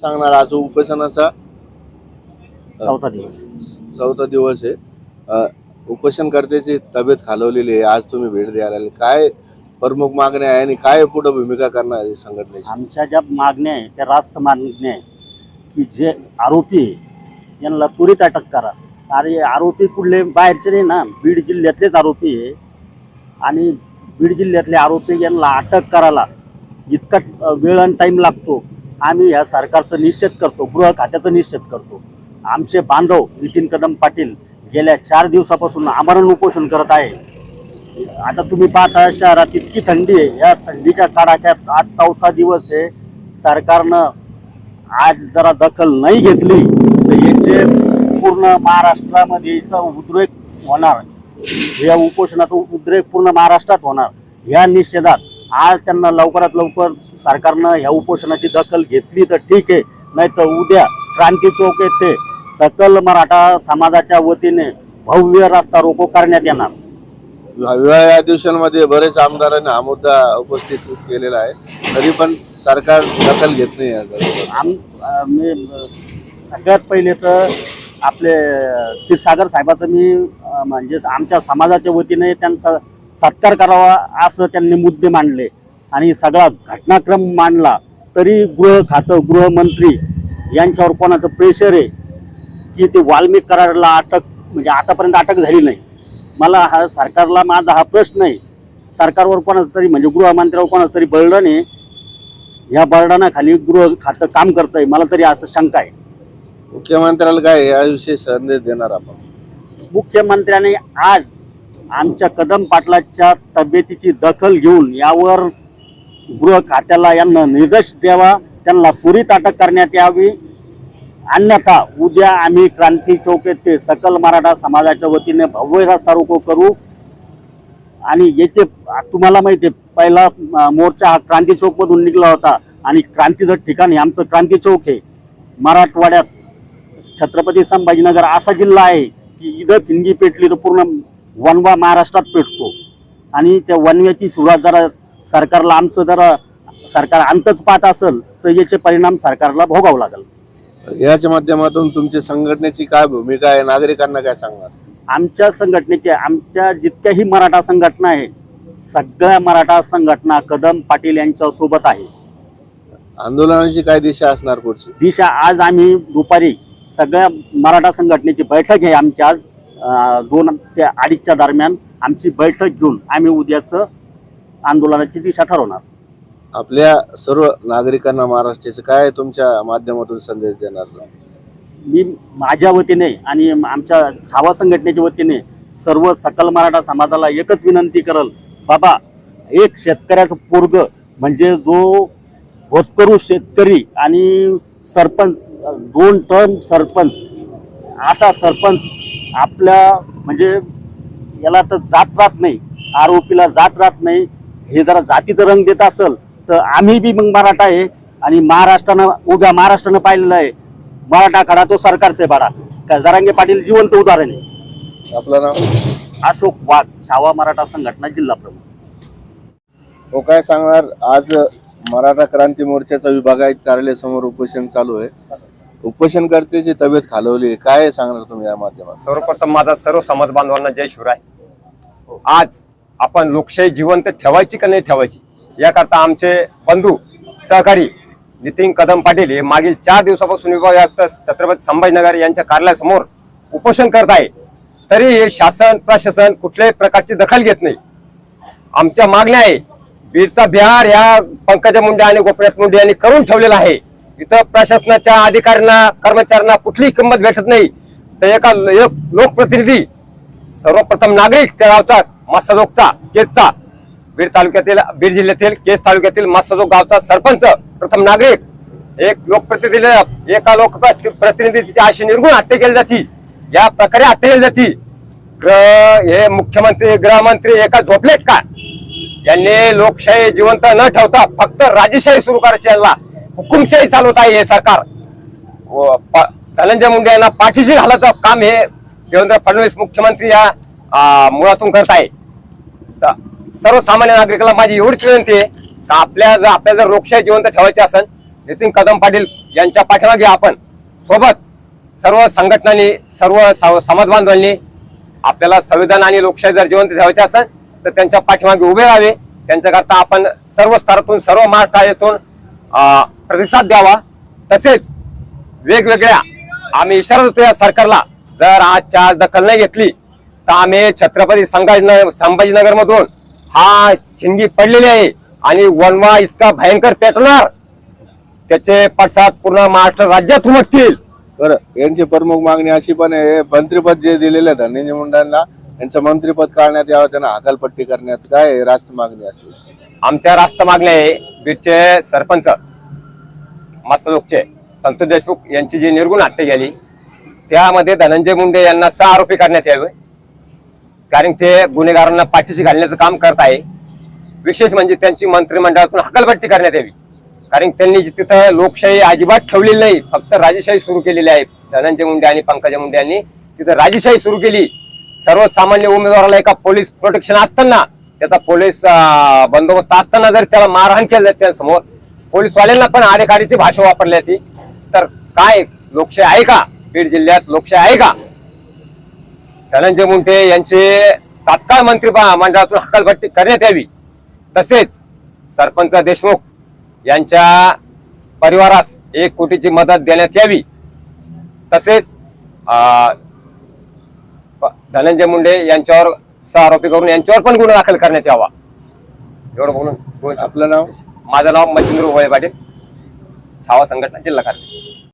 सांगणार आज उपोषणाचा चौथा दिवस. चौथा दिवस आहे. उपोषणकर्त्याची तब्येत खालवलेली आहे. आज तुम्ही भेट द्यायला. काय प्रमुख मागण्या आहे आणि काय पुढे भूमिका करणार आहे संघटनेची? आमच्या ज्या मागण्या आहे त्या रास्त मागण्या आहे की जे आरोपी आहे यांना त्वरित अटक करा. अरे आरोपी कुठले बाहेरचे नाही ना बीड जिल्ह्यातलेच आरोपी आहे. आणि बीड जिल्ह्यातले आरोपी यांना अटक करायला इतका अ, वेळ आणि टाईम लागतो. आम्ही या सरकारचा निषेध करतो गृह खात्याचा निषेध करतो. आमचे बांधव नितीन कदम पाटील गेल्या चार दिवसापासून आमरण उपोषण करत आहे. आता तुम्ही पाहता शहरात इतकी थंडी आहे. या थंडीच्या काळात आज चौथा दिवस आहे. सरकारनं आज जरा दखल नाही घेतली तर याचे पूर्ण महाराष्ट्रामध्ये याचा उद्रेक होणार. या उपोषणाचा उद्रेक पूर्ण महाराष्ट्रात होणार. या निषेधात आज त्यांना लवकरात लवकर सरकारनं ह्या उपोषणाची दखल घेतली तर ठीक आहे. नाही तर उद्या क्रांती चौक येथे सकल मराठा समाजाच्या वतीने भव्य रस्ता रोको करण्यात येणार. विवाह या दिवसांमध्ये बरेच आमदारांनी हा मुद्दा उपस्थित केलेला आहे. तरी पण सरकार दखल घेत नाही. आम मी सगळ्यात पहिले तर आपले क्षीरसागर साहेबाचं मी म्हणजे आमच्या समाजाच्या वतीने त्यांचा सत्कार करावा असं त्यांनी मुद्दे मांडले. आणि सगळा घटनाक्रम मांडला तरी गृह खातं गृहमंत्री यांच्यावर कोणाचं प्रेशर आहे? की ते वाल्मिक कराडला अटक म्हणजे आतापर्यंत अटक झाली नाही. मला हा सरकारला माझा हा प्रश्न आहे. सरकारवर कोणाचं तरी म्हणजे गृहमंत्र्यावर कोणाचं तरी बळलं नाही या बर्डानाखाली गृह खातं काम करतंय मला तरी असं शंका आहे. मुख्यमंत्र्याला काय याविषयी संदेश देणार आपण? मुख्यमंत्र्याने आज आमच्या कदम पाटलाच्या तब्येतीची दखल घेऊन यावर गृह खात्याला यांना निर्देश द्यावा त्यांना त्वरित अटक करण्यात यावी. अन्यथा उद्या आम्ही क्रांती चौक येथे सकल मराठा समाजाच्या वतीने भव्य रस्ता रोको करू. आणि याचे तुम्हाला माहिती आहे पहिला मोर्चा हा क्रांती चौकमधून निघला होता. आणि क्रांतीचं हे आमचं क्रांती चौक आहे. मराठवाड्यात छत्रपती संभाजीनगर असा जिल्हा आहे की इथं थिंगी पेटली तर पूर्ण वनवा महाराष्ट्रात पेटतो. आणि त्या वनव्याची सुरुवात जरा सरकारला आमचं जरा सरकार अंतच पाहत असेल तर याचे परिणाम सरकारला भोगावं लागेल. याच्या माध्यमातून तुमच्या संघटनेची काय भूमिका आहे? नागरिकांना काय सांगणार आमच्या संघटनेचे आमच्या जितक्याही मराठा संघटना आहे सगळ्या मराठा संघटना कदम पाटील यांच्या सोबत आहे. आंदोलनाची काय दिशा असणार पुढची? दिशा आज आम्ही दुपारी सगळ्या मराठा संघटनेची बैठक आहे आमची आज. दोन ते अडीचच्या दरम्यान आमची बैठक घेऊन आम्ही उद्याचं आंदोलनाची दिशा ठरवणार. आपल्या सर्व नागरिकांना महाराष्ट्राचे काय तुमच्या माध्यमातून संदेश देणार? मी माझ्या वतीने आणि आमच्या छावा संघटनेच्या वतीने सर्व सकल मराठा समाजाला एकच विनंती करल बाबा एक शेतकऱ्याचं पोरग म्हणजे जो होतकरू शेतकरी आणि सरपंच दोन टर्म सरपंच असा सरपंच आपल्या म्हणजे याला तर जात राहत नाही. आरोपीला जात राहत नाही. हे जरा जातीचं रंग देत असेल तर आम्ही बी मग मराठा आहे. आणि महाराष्ट्रानं उभ्या महाराष्ट्रानं पाहिलेलं आहे. मराठा काढा तो सरकारचे पाडा. का जरांगे पाटील जिवंत उदाहरण आहे. आपलं नाव? अशोक वाघ छावा मराठा संघटना जिल्हा प्रमुख. हो काय सांगणार? आज मराठा क्रांती मोर्चाचा विभागायत कार्यालयासमोर उपोषण चालू आहे. उपोषणकर्त्याची तब्येत खालवली काय सांगणार तुम्ही या माध्यमात सर्वप्रथम माझा सर्व समाज बांधवांना जय शिवराय. आज आपण लोकशाही जिवंत ठेवायची का नाही ठेवायची याकरता आमचे बंधू सहकारी नितीन कदम पाटील हे मागील चार दिवसापासून विभाग आयुक्त छत्रपती संभाजीनगर यांच्या कार्यालयासमोर उपोषण करत आहे. तरी हे शासन प्रशासन कुठल्याही प्रकारची दखल घेत नाही. आमच्या मागण्या आहे बीडचा बिहार ह्या पंकजा मुंडे आणि गोपीनाथ मुंडे यांनी करून ठेवलेला आहे. इथं प्रशासनाच्या अधिकाऱ्यांना कर्मचाऱ्यांना कुठलीही किंमत भेटत नाही. तर एका एक लोकप्रतिनिधी सर्वप्रथम नागरिक त्या गावचा मत्स्यजोगचा केसचा बीड तालुक्यातील बीड जिल्ह्यातील केस तालुक्यातील मस्साजोग गावचा सरपंच प्रथम नागरिक. एक लोकप्रतिनिधी एका लोकप्रतिनिधीची अशी निर्गुण हत्या केली जाती. या प्रकारे हत्या केली जाती. हे मुख्यमंत्री गृहमंत्री एका झोपलेत का? यांनी लोकशाही जिवंत न ठेवता फक्त राजेशाही सुरू करायची यांना हुकुमशाही चालवत आहे हे सरकार. व प- धनंजय मुंडे यांना पाठीशी घालायचं काम हे देवेंद्र फडणवीस मुख्यमंत्री या मुळातून करत आहे. तर सर्वसामान्य नागरिकाला माझी एवढीच विनंती आहे का आपल्या जर आपल्या जर लोकशाही जिवंत ठेवायची असेल नितीन कदम पाटील यांच्या पाठीमागे आपण सोबत सर्व संघटनांनी सर्व स- समाज बांधवांनी आपल्याला संविधान आणि लोकशाही जर जिवंत ठेवायचे असेल तर त्यांच्या पाठीमागे उभे राहावे. त्यांच्याकरता आपण सर्व स्तरातून सर्व महाराष्ट्रातून प्रतिसाद द्यावा. तसेच वेगवेगळ्या आम्ही इशारा देतो या सरकारला. जर आज चार दखल नाही घेतली तर आम्ही छत्रपती संभाजीनगर संभाजीनगर मधून हा चिंगी पडलेली आहे आणि वनवा इतका भयंकर पेटणार त्याचे पडसाद पूर्ण महाराष्ट्र राज्यात उमटतील. बरं यांची प्रमुख मागणी अशी पण आहे मंत्रिपद जे दिलेलं धनंजय मुंडांना यांचं मंत्रिपद काढण्यात यावं त्यांना हकालपट्टी करण्यात काय रास्त मागणी अशी आमच्या रास्त मागण्या आहे बीडचे सरपंच मस्तलोकचे संतोष देशमुख यांची जी निर्गुण हत्या केली त्यामध्ये धनंजय मुंडे यांना सहा आरोपी करण्यात यावे. कारण ते गुन्हेगारांना पाठीशी घालण्याचं काम करत आहे. विशेष म्हणजे त्यांची मंत्रिमंडळातून हकालपट्टी करण्यात यावी. कारण त्यांनी जी तिथं लोकशाही अजिबात ठेवलेली नाही फक्त राजेशाही सुरू केलेली आहे. धनंजय मुंडे आणि पंकजा मुंडे यांनी तिथं राजेशाही सुरू केली. सर्वसामान्य उमेदवाराला एका पोलीस प्रोटेक्शन असताना त्याचा पोलीस बंदोबस्त असताना जर त्याला मारहाण केलं त्यासमोर पोलीसवाल्यांना पण आरेखारीची भाषा वापरली जाते. तर काय लोकशाही आहे का? बीड जिल्ह्यात लोकशाही आहे का? धनंजय मुंडे यांचे तात्काळ मंत्री मंडळातून हकालपट्टी करण्यात यावी. तसेच सरपंच देशमुख यांच्या परिवारास एक कोटीची मदत देण्यात यावी. तसेच अं, धनंजय मुंडे यांच्यावर सह आरोपी करून यांच्यावर पण गुन्हा दाखल करण्यात यावा. एवढं बोलून बोल- आपलं नाव? माझं नाव मच्छिंद्र भोळे पाटील. छावा संघटना जिल्हा कार्यालय.